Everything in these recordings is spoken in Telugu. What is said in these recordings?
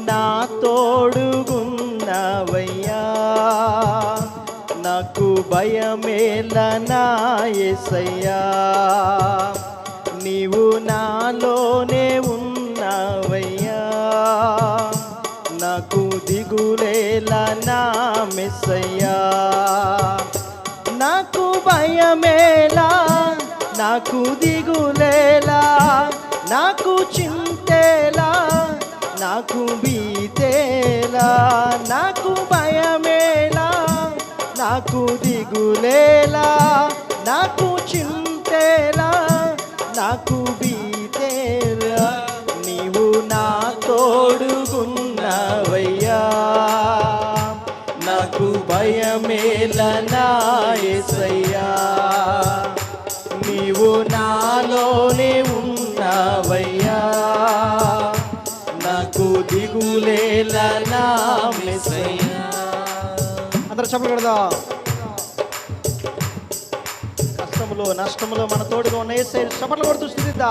నా తోడుగున్నవయ్యా. నాకు భయమేల నా నీవు నాలోనే ఉన్నవయ్యా. నాకు దిగులేల నా మెస్సయ్యా. నాకు భయమేలా నాకు దిగులేలా నాకు చింత నాకు బీతేలా నాకు భయమేలా నాకు దిగులేలా నాకు చింతేలా నాకు బీతేలా. నీవు నా తోడుగున్నవయ్యా నాకు భయమేలా నా యేసయ్యా. నీవు నాలోనే ఉన్నవయ్యా. దిగులేల నా మెసయ్యా అందరూ చెప్పలు కదా కష్టములో నష్టములో మన తోడుగా ఉన్న ఏసై చప్పట్లు కొడుతూ స్థితిద్దా.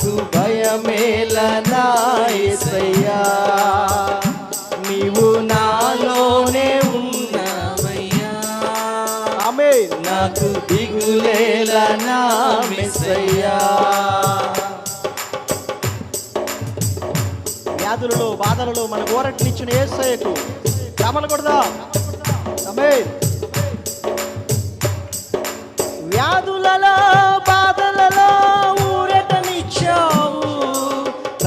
నాకు భయమేల నా యేసయ్యా నీవు నాలోనే ఉన్నావయ్యా. ఆమె నాకు దిగులేల మెస్సయ్యా వ్యాధులలో బాధలలో మన ఊరట్నిచ్చిన ఏసయ్యకు శ్రమలు కొడదా. ఆమె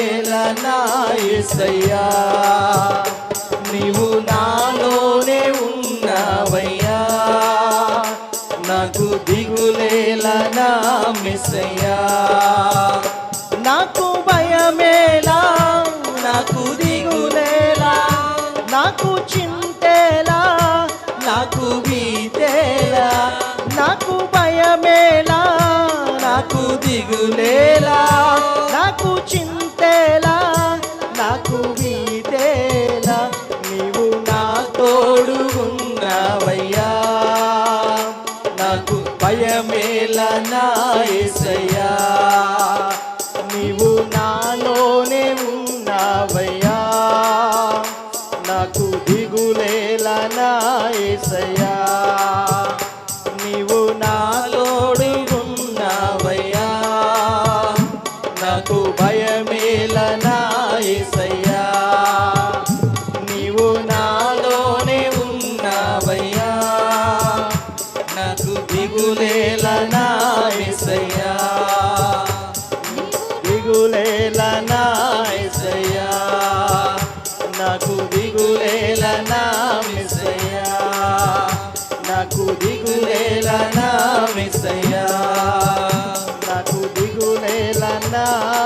భయమేల నా నీవు నాలోనే ఉన్నావయ్యా. నాకు దిగులేల నా మెస్సయ్యా. నాకు భయమేలా నాకు దిగులేలా నాకు చింతేలా నాకు బీతేలా నాకు భయమేలా నాకు దిగులే భయమేల నా না